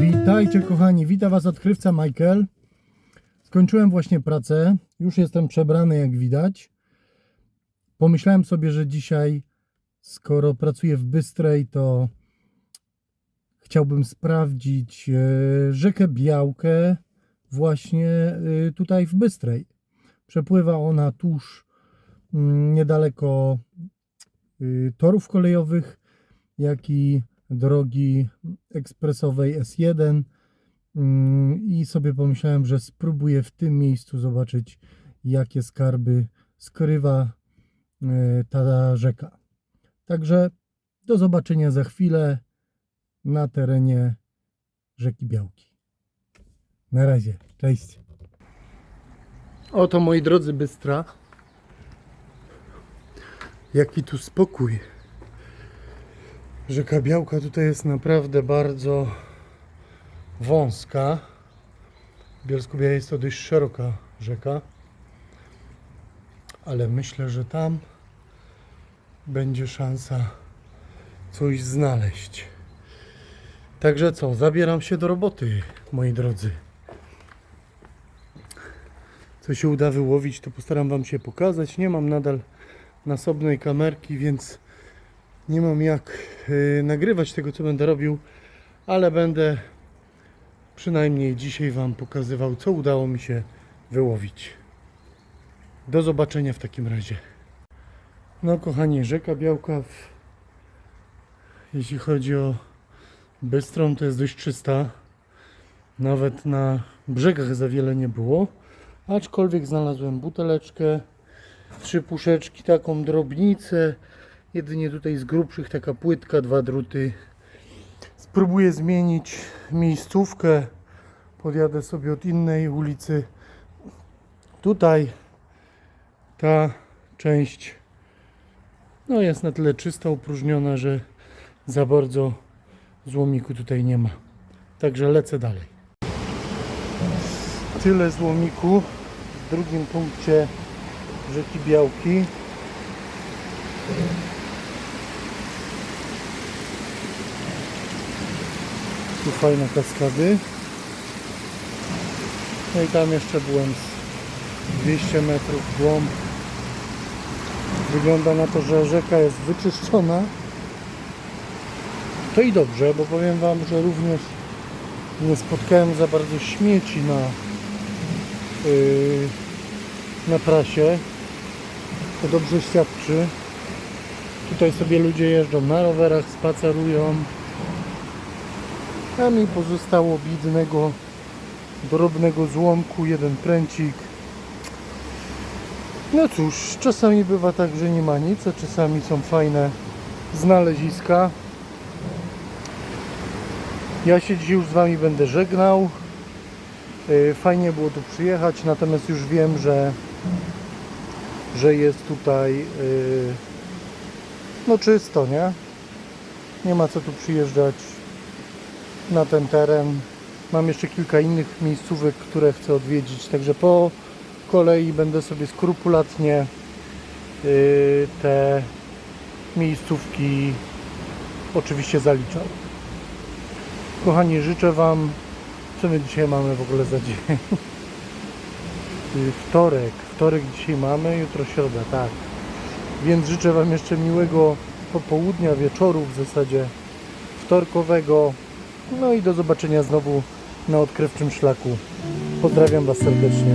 Witajcie kochani, witam Was odkrywca Michael. Skończyłem właśnie pracę, już jestem przebrany jak widać. Pomyślałem sobie, że dzisiaj, skoro pracuję w Bystrej, to chciałbym sprawdzić e, rzekę Białkę właśnie e, tutaj w Bystrej. Przepływa ona tuż mm, niedaleko y, torów kolejowych, jak i drogi ekspresowej S1 Mm, i sobie pomyślałem, że spróbuję w tym miejscu zobaczyć, jakie skarby skrywa e, ta rzeka. Także do zobaczenia za chwilę na terenie rzeki Białki. Na razie, cześć. Oto moi drodzy Bystra. Jaki tu spokój. Rzeka Białka tutaj jest naprawdę bardzo wąska. W Bielsku Białej jest to dość szeroka rzeka. Ale myślę, że tam będzie szansa coś znaleźć. Także co, zabieram się do roboty, moi drodzy. Co się uda wyłowić, to postaram Wam się pokazać. Nie mam nadal nasobnej kamerki, więc nie mam jak y, nagrywać tego, co będę robił, ale będę przynajmniej dzisiaj Wam pokazywał, co udało mi się wyłowić. Do zobaczenia w takim razie. No, kochani, rzeka Białka, w... jeśli chodzi o Bystrą, to jest dość czysta. Nawet na brzegach za wiele nie było. Aczkolwiek znalazłem buteleczkę, trzy puszeczki, taką drobnicę. Jedynie tutaj z grubszych taka płytka, dwa druty. Spróbuję zmienić miejscówkę. Podjadę sobie od innej ulicy. Tutaj ta część no jest na tyle czysta, opróżniona, że za bardzo złomiku tutaj nie ma. Także lecę dalej. Tyle złomiku w drugim punkcie rzeki Białki. Tu fajne kaskady. No i tam jeszcze byłem z 200 metrów w głąb. Wygląda na to, że rzeka jest wyczyszczona. To i dobrze, bo powiem Wam, że również nie spotkałem za bardzo śmieci na, yy, na trasie. To dobrze świadczy. Tutaj sobie ludzie jeżdżą na rowerach, spacerują. A mi pozostało bidnego, drobnego złomku, jeden pręcik. No cóż, czasami bywa tak, że nie ma nic, a czasami są fajne znaleziska. Ja się dzisiaj już z Wami będę żegnał. Yy, Fajnie było tu przyjechać, natomiast już wiem, że, że jest tutaj yy, no czysto, nie? Nie ma co tu przyjeżdżać na ten teren. Mam jeszcze kilka innych miejscówek, które chcę odwiedzić, także po kolei będę sobie skrupulatnie yy, te miejscówki oczywiście zaliczał. Kochani, życzę Wam, co my dzisiaj mamy w ogóle za dzień? Yy, Wtorek, wtorek dzisiaj mamy, jutro środa, tak. Więc życzę Wam jeszcze miłego popołudnia, wieczoru w zasadzie wtorkowego. No i do zobaczenia znowu na odkrywczym szlaku. Pozdrawiam Was serdecznie.